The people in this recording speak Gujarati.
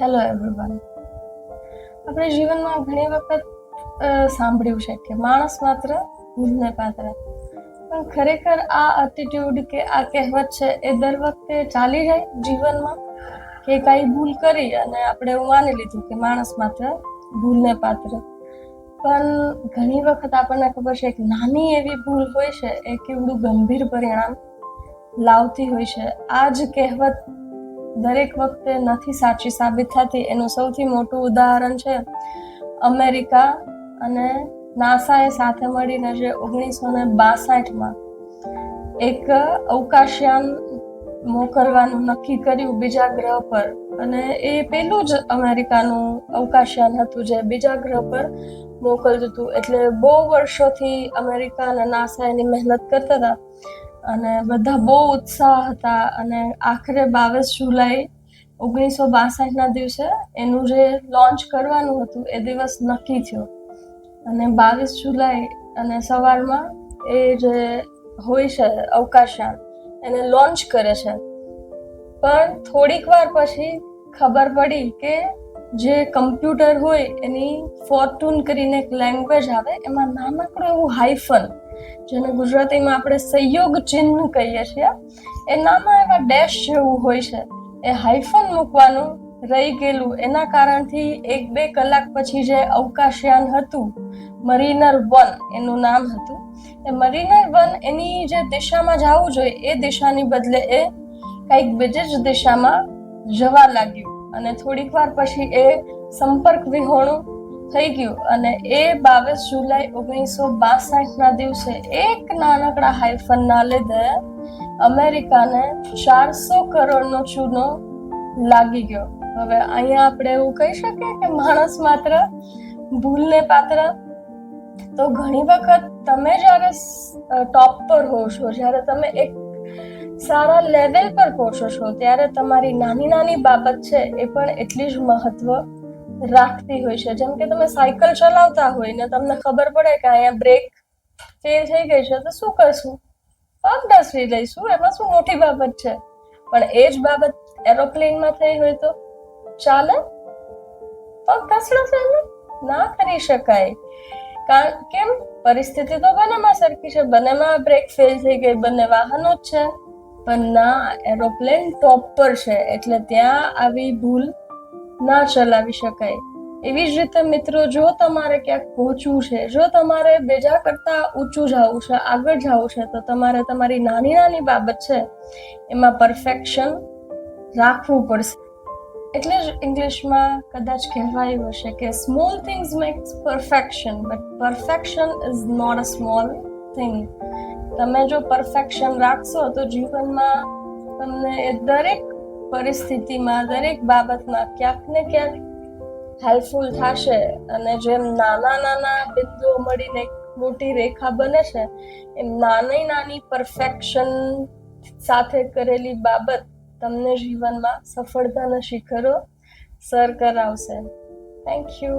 હેલો એવરીવન આપણે જીવનમાં ઘણી વખત સાંભળ્યું છે કે માણસ માત્ર ભૂલને પાત્ર. પણ ખરેખર આ એટીટ્યુડ કે આ કહેવત છે એ દર વખતે ચાલી જાય જીવનમાં? કે કાંઈ ભૂલ કરી અને આપણે એવું માની લીધું કે માણસ માત્ર ભૂલને પાત્ર. પણ ઘણી વખત આપણને ખબર છે એક નાની એવી ભૂલ હોય છે એ કેવડું ગંભીર પરિણામ લાવતી હોય છે. આ જ કહેવત દરેક વખતે નથી સાચી સાબિત થતી. એનું સૌથી મોટું ઉદાહરણ છે અમેરિકા અને નાસાએ સાથે મળીને જે ઓગણીસો ને બાસઠમાં એક અવકાશયાન મોકલવાનું નક્કી કર્યું બીજા ગ્રહ પર. અને એ પેલું જ અમેરિકાનું અવકાશયાન હતું જે બીજા ગ્રહ પર મોકલતું હતું. એટલે બહુ વર્ષોથી અમેરિકા અને નાસા એની મહેનત કરતા હતા. અને બધા બહુ ઉત્સાહ હતા અને આખરે બાવીસ જુલાઈ ઓગણીસો બાસઠના દિવસે એનું જે લોન્ચ કરવાનું હતું, એ દિવસ નક્કી થયો. અને બાવીસ જુલાઈ અને સવારમાં એ જે હોય છે અવકાશયાન, એને લોન્ચ કરે છે. પણ થોડીક વાર પછી ખબર પડી કે જે કમ્પ્યુટર હોય એની ફોર્ટૂન કરીને એક લેંગ્વેજ આવે, એમાં નાનકડું એવું હાઇફન જેને ગુજરાતીમાં આપણે સંયોગ ચિહ્ન કહીએ છીએ, એ નાના એવા ડેશ જેવું હોય છે. એ હાઇફન મૂકવાનું રહી ગયેલું. એના કારણથી એક બે કલાક પછી જે અવકાશયાન હતું મરીનર વન એનું નામ હતું. એ મરીનર વન એની જે દિશામાં જવું જોઈએ, એ દિશાની બદલે એ કંઈક બીજી જ દિશામાં જવા લાગ્યું. અને થોડીક વાર પછી એ સંપર્ક વિહોણું થઈ ગયું. અને એ બાવીસ જુલાઈ ઓગણીસો બાસઠના દિવસે એક નાનકડા હાઇફનના લીધે અમેરિકાને ચારસો કરોડનો ચૂનો લાગી ગયો. હવે અહીંયા આપણે એવું કહી શકીએ કે માણસ માત્ર ભૂલને પાત્ર. તો ઘણી વખત તમે જ્યારે ટોપ પર હો છો, જ્યારે તમે એક સારા લેવલ પર પહોંચો છો, ત્યારે તમારી નાની નાની બાબત છે એ પણ એટલી જ મહત્વ રાખતી હોય છે. જેમ કે તમે સાયકલ ચલાવતા હોય ને તમને ખબર પડે કે અહીંયા બ્રેક ફેલ થઈ ગઈ છે, તો શું કરશું? પગ ડસવી લઈશું. એમાં શું મોટી બાબત છે? પણ એ જ બાબત એરોપ્લેનમાં થઈ હોય તો ચાલે? પગ ઘસડાશે ને ના કરી શકાય. કારણ કેમ? પરિસ્થિતિ તો બંનેમાં સરખી છે. બંનેમાં બ્રેક ફેલ થઈ ગઈ. બંને વાહનો જ છે. પણ ના, એરોપ્લેન ટોપ પર છે. એટલે ત્યાં આવી ભૂલ ના ચલાવી શકાય. એવી જ રીતે મિત્રો, જો તમારે ક્યાંક પહોંચવું છે, જો તમારે બીજા કરતા ઊંચું જવું છે, આગળ જવું છે, તો તમારે તમારી નાની નાની બાબત છે, એમાં પરફેક્શન રાખવું પડશે. એટલે જ ઇંગ્લિશમાં કદાચ કહેવાયું હશે કે small things makes perfection but perfection is not a small thing તમે જો પરફેક્શન રાખશો, તો જીવનમાં તમને દરેક પરિસ્થિતિમાં દરેક બાબતમાં ક્યાંક ને ક્યાંક હેલ્પફુલ થશે અને જેમ નાના નાના બિંદુઓ મળીને મોટી રેખા બને છે, એમ નાની નાની પરફેક્શન સાથે કરેલી બાબત તમને જીવનમાં સફળતાના શિખરો સર કરાવશે. Thank you